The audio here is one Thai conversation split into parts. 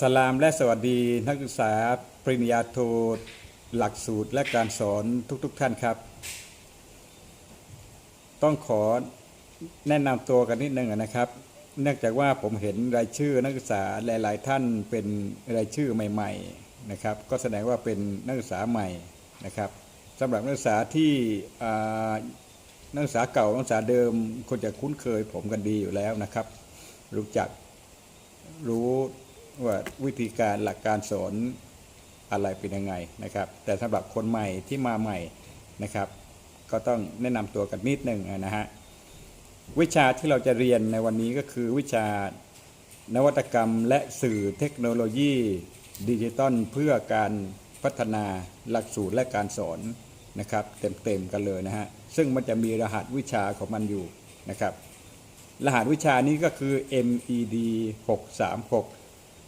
สลามและสวัสดีนักศึกษาปริญญาโทหลักสูตรและการสอนทุกๆทท่านครับ ต้องขอแนะนำตัวกันนิดนึงนะครับ เนื่องจากว่าผมเห็นรายชื่อนักศึกษาหลาย ๆ ท่านเป็นรายชื่อใหม่ ๆนะครับ ก็แสดงว่าเป็นนักศึกษาใหม่นะครับสำหรับนักศึกษาที่นักศึกษาเก่านักศึกษาเดิมคนจะคุ้นเคยผมกันดีอยู่แล้วนะครับ รู้จักรู้ ว่าวิธีการหลักการสอนอะไรเป็นยังไงนะครับ แต่สำหรับคนใหม่ที่มาใหม่นะครับ ก็ต้องแนะนำตัวกันนิดหนึ่งนะฮะวิชาที่เราจะเรียนในวันนี้ก็คือวิชานวัตกรรมและสื่อเทคโนโลยีดิจิตอลเพื่อการพัฒนาหลักสูตรและการสอนนะครับเต็มๆกันเลยนะฮะซึ่งมันจะมีรหัสวิชาของมันอยู่นะครับ รหัสวิชานี้ก็คือ MED 636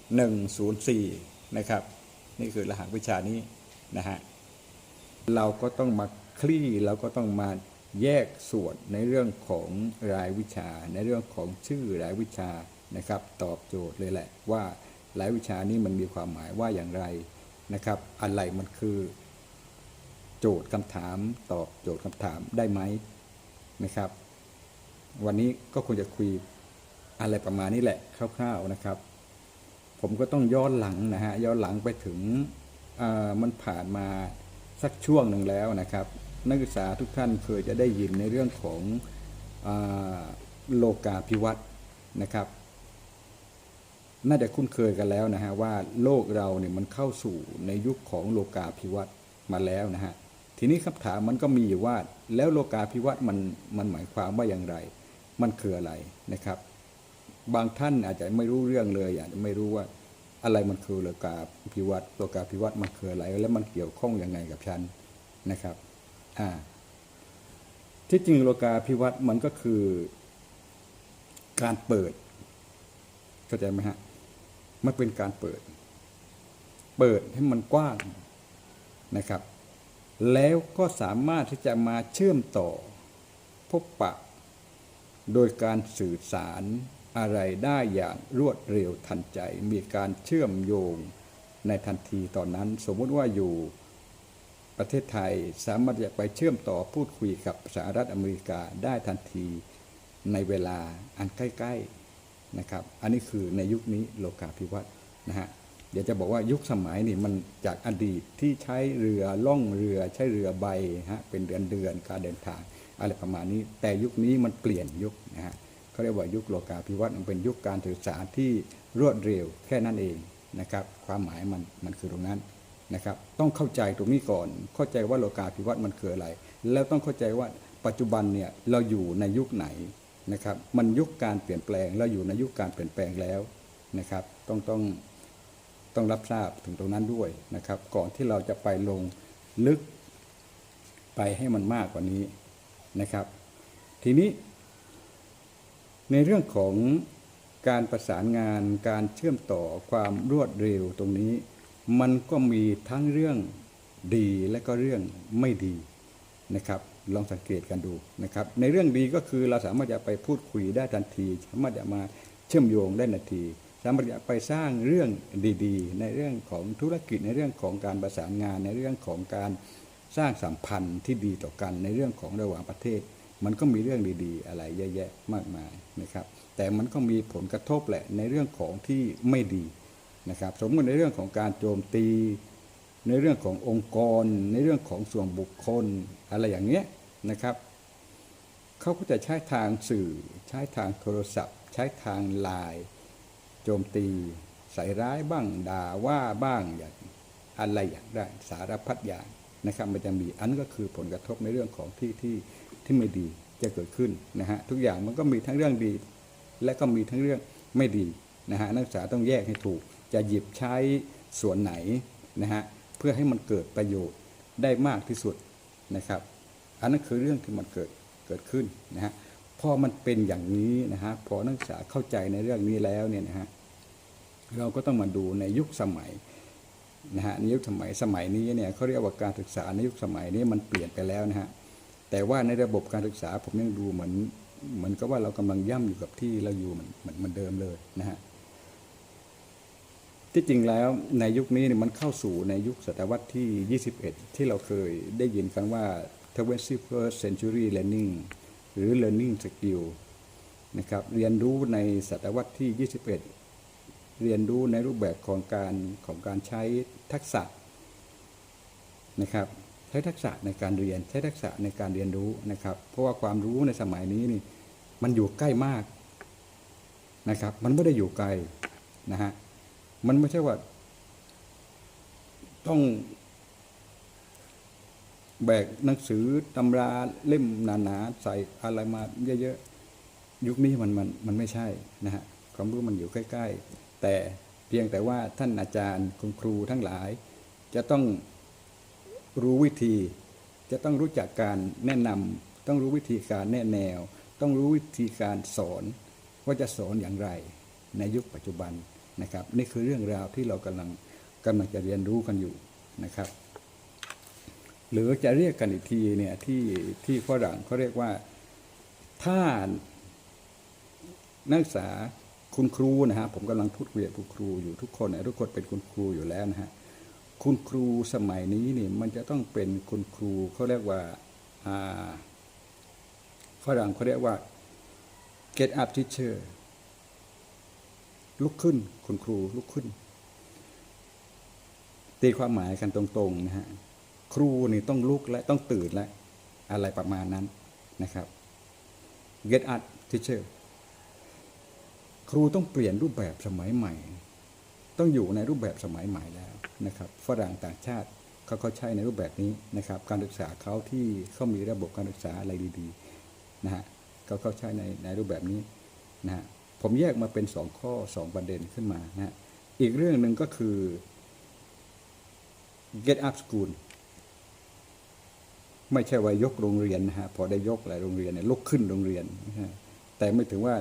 104 นะครับ นี่คือรหัสวิชานี้นะฮะเราก็ต้องมาคลี่เราก็ต้องมาแยกส่วนในเรื่องของรายวิชา ในเรื่องของชื่อรายวิชานะครับ ตอบโจทย์เลยแหละว่ารายวิชานี้มันมีความหมายว่าอย่างไรนะครับ อะไรมันคือโจทย์คำถามตอบโจทย์คำถามได้ไหมนะครับ วันนี้ก็ควรจะคุยอะไรประมาณนี้แหละคร่าว ๆนะครับ ผมก็ต้องย้อนหลังนะฮะย้อนหลังไปถึงมันผ่านมาสักช่วงหนึ่งแล้วนะครับ นักศึกษาทุกท่านเคยจะได้ยินในเรื่องของอโลกาภิวัตน์นะครับ น่าจะคุ้นเคยกันแล้วนะฮะว่าโลกเราเนี่ยมันเข้าสู่ในยุคของโลกาภิวัตน์มาแล้วนะฮะทีนี้คำถามมันก็มีอยู่ว่าแล้วโลกาภิวัตน์มันมันหมายความว่าอย่างไร มันคืออะไรนะครับ บางท่านอาจจะไม่รู้เรื่องเลย อาจจะไม่รู้ว่าอะไรมันคือโลกาภิวัตน์โลกาภิวัตมันคืออะไรแล้วมันเกี่ยวข้องยังไงกับฉันนะครับอ่าที่จริงโลกาภิวัตมันก็คือการเปิดเข้าใจไหมฮะมันเป็นการเปิด เปิดให้มันกว้างนะครับ แล้วก็สามารถที่จะมาเชื่อมต่อพบปะ โดยการสื่อสาร อะไรได้อย่างรวดเร็วทันใจ มีการเชื่อมโยงในทันทีตอนนั้น สมมุติว่าอยู่ประเทศไทยสามารถจะไปเชื่อมต่อพูดคุยกับสหรัฐอเมริกาได้ทันทีในเวลาอันใกล้ๆนะครับ อันนี้คือในยุคนี้โลกาภิวัตน์นะฮะเดี๋ยวจะบอกว่ายุคสมัยนี่มันจากอดีตที่ใช้เรือล่องเรือใช้เรือใบฮะเป็นเดือนเดือนๆการเดินทางอะไรประมาณนี้ แต่ยุคนี้มันเปลี่ยนยุคนะฮะ เขาเรียกว่ายุคโลกาภิวัตน์มันเป็นยุคการสื่อสารที่รวดเร็วแค่นั้นเองนะครับความหมายมันมันคือตรงนั้นนะครับต้องเข้าใจตรงนี้ก่อน เข้าใจว่าโลกาภิวัตน์มันคืออะไร แล้วต้องเข้าใจว่าปัจจุบันเนี่ยเราอยู่ในยุคไหนนะครับมันยุคการเปลี่ยนแปลงเราอยู่ในยุคการเปลี่ยนแปลงแล้วนะครับต้องต้องต้องรับทราบถึงตรงนั้นด้วยนะครับ ก่อนที่เราจะไปลงลึกไปให้มันมากกว่านี้นะครับ ทีนี้ ในเรื่องของการประสานงานการเชื่อมต่อความรวดเร็วตรงนี้ มันก็มีทั้งเรื่องดีและก็เรื่องไม่ดีนะครับ ลองสังเกตกันดูนะครับ ในเรื่องดีก็คือเราสามารถจะไปพูดคุยได้ทันที สามารถจะมาเชื่อมโยงได้ทันที สามารถจะไปสร้างเรื่องดีๆ ในเรื่องของธุรกิจในเรื่องของการประสานงานในเรื่องของการสร้างสัมพันธ์ที่ดีต่อกันในเรื่องของระหว่างประเทศ มันก็มีเรื่องดีๆ อะไรเยอะแยะมากมายนะครับ แต่มันก็มีผลกระทบแหละในเรื่องของที่ไม่ดีนะครับ สมมติในเรื่องของการโจมตี ในเรื่องขององค์กร ในเรื่องของส่วนบุคคลอะไรอย่างเงี้ยนะครับเขาก็จะใช้ทางสื่อ ใช้ทางโทรศัพท์ ใช้ทางไลน์โจมตี ใส่ร้ายบ้างด่าว่าบ้างอย่างอะไรอย่างได้สารพัดอย่างนะครับมันจะมีอันนนก็คือผลกระทบในเรื่องของที่ที่ ที่ไม่ดีจะเกิดขึ้นนะฮะทุกอย่างมันก็มีทั้งเรื่องดี และก็มีทั้งเรื่องไม่ดีนะฮะนักศึกษาต้องแยกให้ถูก จะหยิบใช้ส่วนไหนนะฮะเพื่อให้มันเกิดประโยชน์ได้มากที่สุดนะครับ อันนั้นคือเรื่องที่มันเกิดเกิดขึ้นนะฮะพอมันเป็นอย่างนี้นะฮะพอนักศึกษาเข้าใจในเรื่องนี้แล้วเนี่ยนะฮะเราก็ต้องมาดูในยุคสมัยนะฮะในยุคสมัยสมัยนี้เนี่ยเขาเรียกว่าการศึกษาในยุคสมัยนี้มันเปลี่ยนไปแล้วนะฮะ แต่ว่าในระบบการศึกษาผมยังดูเหมือนเหมือนกับว่าเรากำลังย่ำอยู่กับที่เราอยู่เหมือนเหมือนเดิมเลยนะฮะที่จริงแล้วในยุคนี้มันเข้าสู่ในยุคศตวรรษที่ 21 ที่เราเคยได้ยินกันว่า 21st century learning หรือ learning skill นะครับเรียนรู้ในศตวรรษที่ 21 เรียนรู้ในรูปแบบของการของการใช้ทักษะนะครับ ช้ทักษะในการเรียน ใช้ทักษะในการเรียนรู้นะครับ เพราะว่าความรู้ในสมัยนี้นี่มันอยู่ใกล้มากนะครับ มันไม่ได้อยู่ไกลนะฮะมันไม่ใช่ว่า ต้องแบกหนังสือตำราเล่มหนาๆใส่อะไรมาเยอะๆยุคนี้มันมันมันไม่ใช่นะฮะความรู้มันอยู่ใกล้ ๆ แต่เพียงแต่ว่าท่านอาจารย์คุณครูทั้งหลาย จะต้อง รู้วิธี จะต้องรู้จักการแนะนำต้องรู้วิธีการแนะแนว ต้องรู้วิธีการสอน ว่าจะสอนอย่างไรในยุคปัจจุบันนะครับ นี่คือเรื่องราวที่เรากำลังกำลังจะเรียนรู้กันอยู่นะครับ หรือจะเรียกกันอีกทีเนี่ยที่ที่ฝรั่งเขาเรียกว่าถ้านักศึกษาคุณครูนะฮะผมกำลังพูดคุยกับคุณครูอยู่ทุกคนนะทุกคนเป็นคุณครูอยู่แล้วนะฮะ คุณครูสมัยนี้นี่มันจะต้องเป็นคุณครูเขาเรียกว่าฝรั่งเขาเรียกว่า get up teacher ลุกขึ้นคุณครูลุกขึ้น ตีความหมายกันตรงๆนะฮะครูนี่ต้องลุกและต้องตื่นและ อะไรประมาณนั้นนะครับ get up teacher ครูต้องเปลี่ยนรูปแบบสมัยใหม่ ต้องอยู่ในรูปแบบสมัยใหม่แล้ว นะครับฝรั่งต่างชาติเขาเขาใช้ในรูปแบบนี้นะครับ การศึกษาเขาที่เขามีระบบการศึกษาอะไรดีๆนะฮะเขาเขาใช้ในในรูปแบบนี้นะฮะผมแยกมาเป็นสองข้อสองประเด็นขึ้นมานะฮะอีกเรื่องหนึ่งก็คือ get up school ไม่ใช่ว่ายกโรงเรียนนะฮะพอได้ยกหลายโรงเรียนเนี่ยลุกขึ้นโรงเรียนนะฮะแต่ไม่ถึงว่า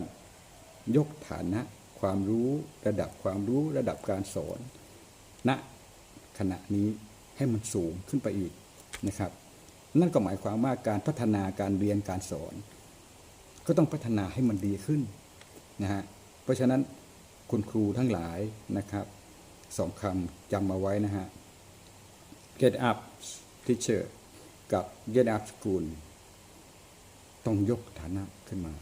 ยกฐานะ ความรู้ระดับความรู้ระดับการสอนณ ขณะนี้ให้มันสูงขึ้นไปอีกนะครับ นั่นก็หมายความว่าการพัฒนาการเรียนการสอน ก็ต้องพัฒนาให้มันดีขึ้นนะฮะเพราะฉะนั้นคุณครูทั้งหลายนะครับสองคำจำมาไว้นะฮะ get up teacher กับ get up school ต้องยกฐานะขึ้นมา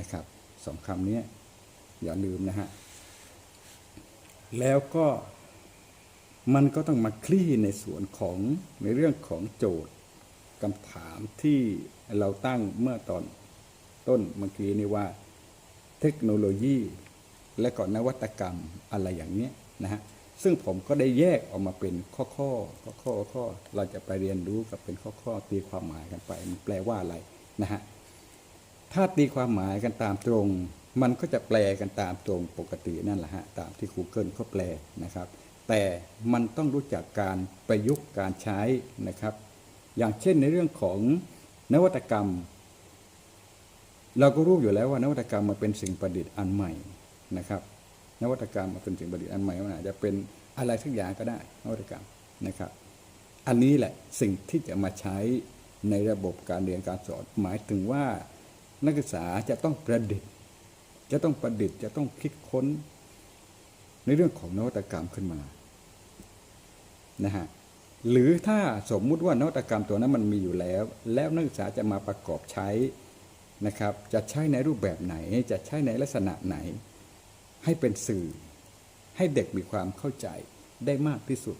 นะครับสองคำนี้อย่าลืมนะฮะ แล้วก็ มันก็ต้องมาคลี่ในส่วนของในเรื่องของโจทย์คำถามที่เราตั้งเมื่อตอนต้นเมื่อกี้นี่ว่าเทคโนโลยีและก่อนนวัตกรรมอะไรอย่างเนี้ยนะฮะซึ่งผมก็ได้แยกออกมาเป็นข้อข้อข้อข้อข้อเราจะไปเรียนรู้กับเป็นข้อข้อตีความหมายกันไปมันแปลว่าอะไรนะฮะถ้าตีความหมายกันตามตรง มันก็จะแปลกันตามตรงปกตินั่นแหละฮะตามที่ Google เขาแปลนะครับ แต่มันต้องรู้จักการประยุกต์การใช้นะครับ อย่างเช่นในเรื่องของนวัตกรรม เราก็รู้อยู่แล้วว่านวัตกรรมมันเป็นสิ่งประดิษฐ์อันใหม่นะครับ นวัตกรรมมันเป็นสิ่งประดิษฐ์อันใหม่มันอาจจะเป็นอะไรสักอย่างก็ได้นวัตกรรมนะครับ อันนี้แหละสิ่งที่จะมาใช้ในระบบการเรียนการสอน หมายถึงว่านักศึกษาจะต้องประดิษฐ์จะต้องประดิษฐ์จะต้องคิดค้น ในเรื่องของนวัตกรรมขึ้นมา นะฮะหรือถ้าสมมุติว่านวัตกรรมตัวนั้นมันมีอยู่แล้ว แล้วนักศึกษาจะมาประกอบใช้นะครับ จะใช้ในรูปแบบไหน จะใช้ในลักษณะไหน ให้เป็นสื่อ ให้เด็กมีความเข้าใจได้มากที่สุด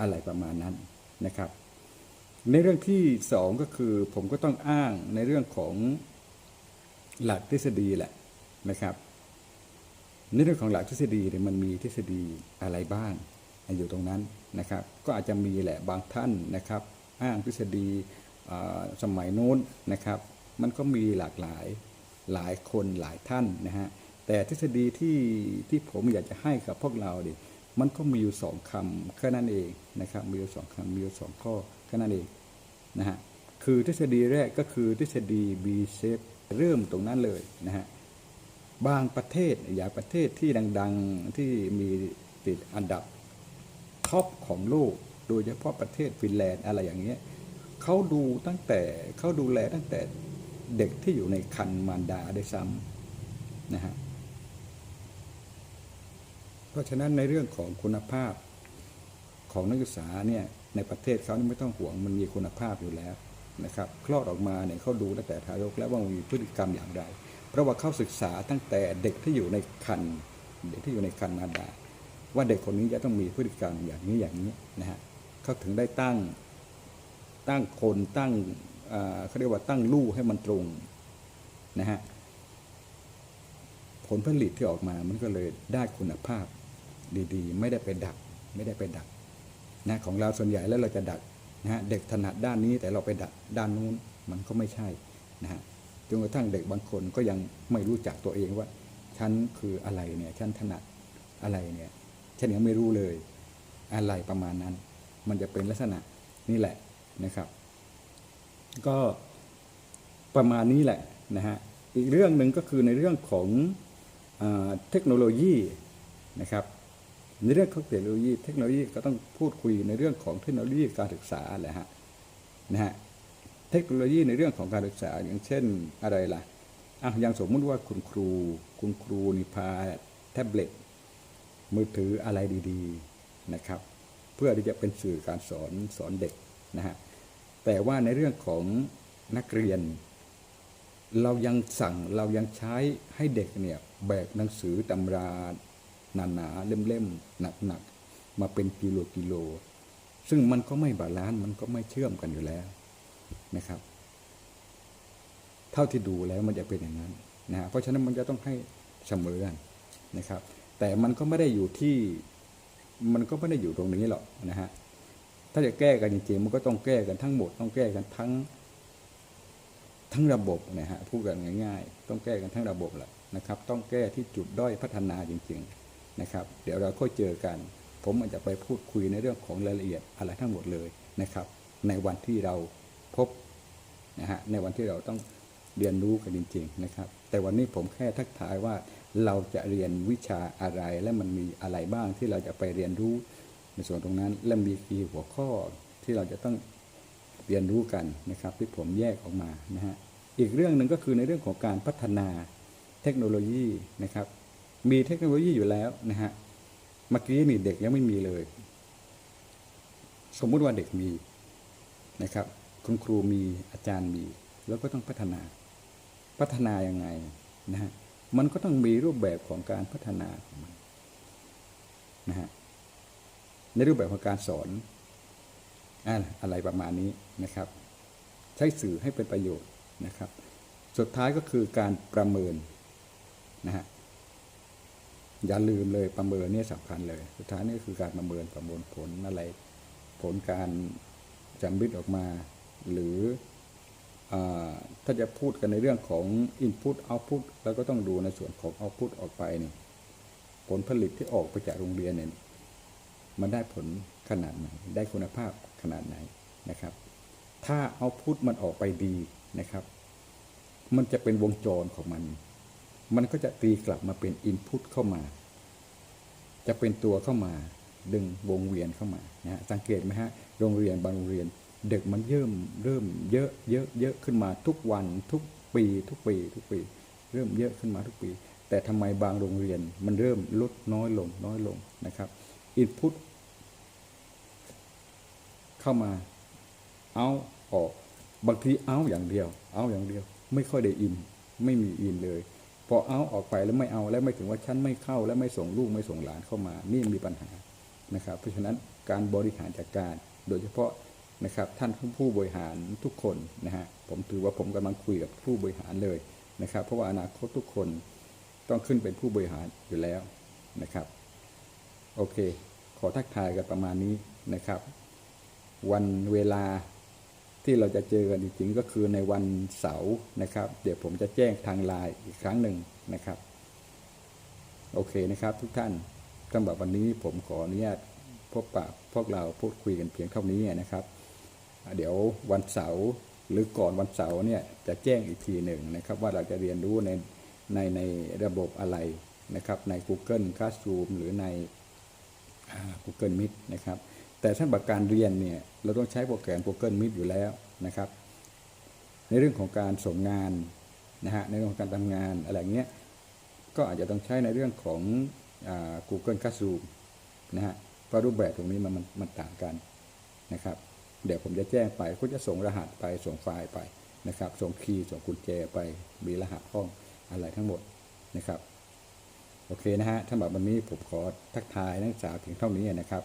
อะไรประมาณนั้นนะครับ ในเรื่องที่สองก็คือผมก็ต้องอ้างในเรื่องของหลักทฤษฎีแหละนะครับ ในเรื่องของหลักทฤษฎีเนี่ยมันมีทฤษฎีอะไรบ้างอยู่ตรงนั้น นะครับ ก็อาจจะมีแหละบางท่านนะครับ อ้างทฤษฎีสมัยโน้นนะครับ มันก็มีหลากหลายหลายคนหลายท่านนะฮะแต่ทฤษฎีที่ที่ผมอยากจะให้กับพวกเราดิมันก็มีอยู่สองคำแค่นั้นเองนะครับ มีอยู่สองคำมีอยู่สองข้อแค่นั้นเองนะฮะคือทฤษฎีแรกก็คือทฤษฎี B shape เริ่มตรงนั้นเลยนะฮะบางประเทศอย่างประเทศที่ดัง ๆที่มีติดอันดับ ท็อปของโลก โดยเฉพาะประเทศฟินแลนด์อะไรอย่างเงี้ยเขาดูตั้งแต่เขาดูแลตั้งแต่เด็กที่อยู่ในคันมารดาได้ซ้ำนะฮะเพราะฉะนั้นในเรื่องของคุณภาพของนักศึกษาเนี่ยในประเทศเขานี่ไม่ต้องห่วงมันมีคุณภาพอยู่แล้วนะครับคลอดออกมาเนี่ยเขาดูตั้งแต่ทารกแล้วว่ามันมีพฤติกรรมอย่างไร เพราะว่าเขาศึกษาตั้งแต่เด็กที่อยู่ในครรภ์เด็กที่อยู่ในครรภ์มารดา ว่าเด็กคนนี้จะต้องมีพฤติกรรมอย่างนี้อย่างนี้นะฮะเขาถึงได้ตั้งตั้งคนตั้งเขาเรียกว่าตั้งลู่ให้มันตรงนะฮะผลผลิตที่ออกมามันก็เลยได้คุณภาพดีๆ ไม่ได้ไปดัก ไม่ได้ไปดักนะของเราส่วนใหญ่แล้วเราจะดักนะฮะเด็กถนัดด้านนี้แต่เราไปดักด้านนู้นมันก็ไม่ใช่นะฮะจนกระทั่งเด็กบางคนก็ยังไม่รู้จักตัวเองว่า ฉันคืออะไรเนี่ยฉันถนัดอะไรเนี่ย ฉันยังไม่รู้เลย อะไรประมาณนั้น มันจะเป็นลักษณะนี่แหละนะครับ ก็ประมาณนี้แหละนะฮะอีกเรื่องหนึ่งก็คือในเรื่องของอเทคโนโลยีนะครับในเรื่องของเทคโนโลยี เทคโนโลยีก็ต้องพูดคุยในเรื่องของเทคโนโลยีการศึกษาแหละฮะนะฮะเทคโนโลยีในเรื่องของการศึกษาอย่างเช่นอะไรล่ะอะอย่างสมมุติว่าคุณครู คุณครูนิพาแท็บเล็ต มือถืออะไรดีๆนะครับ เพื่อที่จะเป็นสื่อการสอนสอนเด็กนะฮะแต่ว่าในเรื่องของนักเรียน เรายังสั่งเรายังใช้ให้เด็กเนี่ยแบกหนังสือตำราหนาๆเล่มๆหนักๆมาเป็นกิโลกิโล ซึ่งมันก็ไม่บาลานซ์มันก็ไม่เชื่อมกันอยู่แล้วนะครับ เท่าที่ดูแล้วมันจะเป็นอย่างนั้นนะฮะเพราะฉะนั้นมันจะต้องให้เสมอกันนะครับ แต่มันก็ไม่ได้อยู่ที่มันก็ไม่ได้อยู่ตรงนี้หรอกนะฮะถ้าจะแก้กันจริงๆมันก็ต้องแก้กันทั้งหมดต้องแก้กันทั้ง ทั้งระบบนะฮะพูดกันง่าย ๆ ต้องแก้กันทั้งระบบแหละนะครับ ต้องแก้ที่จุดด้อยพัฒนาจริง ๆนะครับ เดี๋ยวเราค่อยเจอกัน ผมอาจจะไปพูดคุยในเรื่องของรายละเอียดอะไรทั้งหมดเลยนะครับ ในวันที่เราพบนะฮะในวันที่เราต้องเรียนรู้กันจริง ๆ นะครับ แต่วันนี้ผมแค่ทักทายว่า เราจะเรียนวิชาอะไรและมันมีอะไรบ้างที่เราจะไปเรียนรู้ในส่วนตรงนั้น และมีกี่หัวข้อที่เราจะต้องเรียนรู้กันนะครับ ที่ผมแยกออกมานะฮะอีกเรื่องหนึ่งก็คือในเรื่องของการพัฒนาเทคโนโลยีนะครับ มีเทคโนโลยีอยู่แล้วนะฮะเมื่อกี้นี่เด็กยังไม่มีเลย สมมุติว่าเด็กมีนะครับคุณครูมีอาจารย์มี แล้วก็ต้องพัฒนา พัฒนายังไงนะฮะ มันก็ต้องมีรูปแบบของการพัฒนาของมันนะฮะในรูปแบบของการสอนอะอะไรประมาณนี้นะครับ ใช้สื่อให้เป็นประโยชน์นะครับ สุดท้ายก็คือการประเมินนะฮะอย่าลืมเลยประเมินนี่สำคัญเลย สุดท้ายนี่คือการประเมินประมวลผลอะไร ผลการจำบิดออกมา หรือ ถ้าจะพูดกันในเรื่องของ Input Output แล้วก็ต้องดูในส่วนของ Output ออกไปนี่ผลผลิตที่ออกไปจากโรงเรียนเนี่ยมันได้ผลขนาดไหน ได้คุณภาพขนาดไหนนะครับ ถ้าเอาพุทมันออกไปดีนะครับ มันจะเป็นวงจรของมัน มันก็จะตีกลับมาเป็นอินพุตเข้ามา จะเป็นตัวเข้ามาดึงวงเวียนเข้ามานะสังเกตไหมฮะโรงเรียนบางโรงเรียน เด็กมันเริ่มเริ่มเยอะเยอะเยอะขึ้นมาทุกวันทุกปีทุกปีทุกปี เริ่มเยอะขึ้นมาทุกปี แต่ทำไมบางโรงเรียนมันเริ่มลดน้อยลงน้อยลงนะครับอินพุตเข้ามาเอาออกบางทีเอาอย่างเดียว เอาอย่างเดียว ไม่ค่อยได้อินไม่มีอินเลย พอเอาออกไปแล้วไม่เอาแล้วไม่ถึงว่าฉันไม่เข้าและไม่ส่งลูกไม่ส่งหลานเข้ามา นี่มีปัญหานะครับ เพราะฉะนั้นการบริหารจัดการ โดยเฉพาะ นะครับท่านผู้บริหารทุกคนนะฮะผมถือว่าผมกำลังคุยกับผู้บริหารเลยนะครับ เพราะว่าอนาคตทุกคนต้องขึ้นเป็นผู้บริหารอยู่แล้วนะครับ โอเค ขอทักทายกันประมาณนี้นะครับ วันเวลาที่เราจะเจอกันจริงๆก็คือในวันเสาร์นะครับ เดี๋ยวผมจะแจ้งทางไลน์อีกครั้งหนึ่งนะครับ โอเคนะครับทุกท่านสำหรับวันนี้ผมขออนุญาตพบปะพวกเราพูดคุยกันเพียงเท่านี้นะครับ เดี๋ยววันเสาร์หรือก่อนวันเสาร์เนี่ยจะแจ้งอีกทีหนึ่งนะครับว่าเราจะเรียนรู้ในในในระบบอะไรนะครับใน Google Classroom หรือใน Google Meet นะครับแต่สำหรัการเรียนเนี่ยเราต้องใช้โปรแกรม Google Meet อยู่แล้วนะครับ ในเรื่องของการส่งงานนะฮะในเรื่องของการทำงานอะไรเงี้ยก็อาจจะต้องใช้ในเรื่องของอ Google Classroom นะฮะเพราะรูปแบบตรงนี้มันมันมันต่างกันนะครับ เดี๋ยวผมจะแจ้งไปก็จะส่งรหัสไปส่งไฟล์ไปนะครับ ส่งคีย์ส่งกุญแจไปมีรหัสห้องอะไรทั้งหมดนะครับ โอเคนะฮะสำหรับวันนี้ผมขอทักทายนักศึกษาถึงเท่านี้นะครับ